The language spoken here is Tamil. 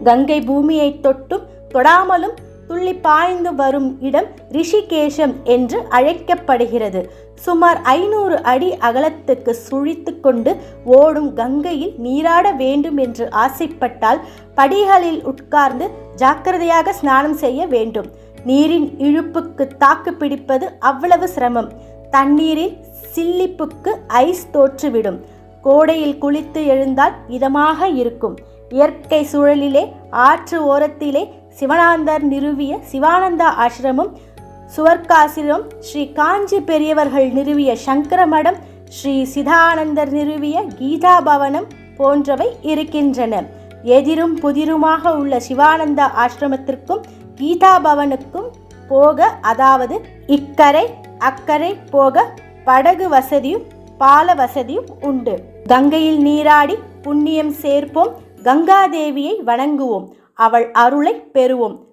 கங்கை பூமியை தொட்டும் தொடாமலும் துள்ளி பாய்ந்து வரும் இடம் ரிஷிகேஷம் என்று அழைக்கப்படுகிறது. சுமார் ஐநூறு அடி அகலத்துக்கு சுழித்து கொண்டு ஓடும் கங்கையில் நீராட வேண்டும் என்று ஆசைப்பட்டால் படிகளில் உட்கார்ந்து ஜாக்கிரதையாக ஸ்நானம் செய்ய வேண்டும். நீரின் இழுப்புக்கு தாக்கு பிடிப்பது அவ்வளவு சிரமம். தண்ணீரில் சில்லிப்புக்கு ஐஸ் தோற்றுவிடும். கோடையில் குளித்து எழுந்தால் இதமாக இருக்கும். இயற்கை சூழலிலே ஆற்று ஓரத்திலே சிவனாந்தர் நிறுவிய சிவானந்தா ஆசிரமம் சுவர்க்காசிரமம் ஸ்ரீ காஞ்சி பெரியவர்கள் நிறுவிய சங்கர மடம் ஸ்ரீ சிதானந்தர் நிறுவிய கீதா பவனம் போன்றவை இருக்கின்றன. எதிரும் புதிருமாக உள்ள சிவானந்தா ஆசிரமத்திற்கும் கீதா பவனுக்கும் போக அதாவது இக்கரை அக்கரை போக படகு வசதியும் பால வசதியும் உண்டு. கங்கையில் நீராடி புண்ணியம் சேர்ப்போம். கங்காதேவியை வணங்குவோம். அவள் அருளை பெறுவோம்.